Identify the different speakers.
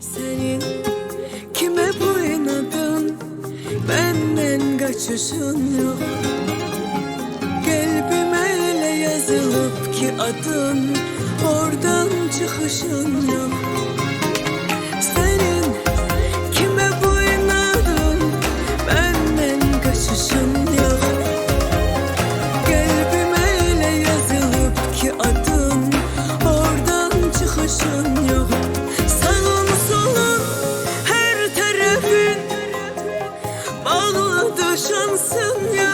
Speaker 1: Senin. Kime bu inadın? Benden kaçışın yok. Kalbime öyle yazılıp ki adın Oradan çıkışın yok. Senin kime bu inadın? Benden kaçışın yok. Kalbime yazılıp ki adın Oradan çıkışın yok. Yaşasın ya.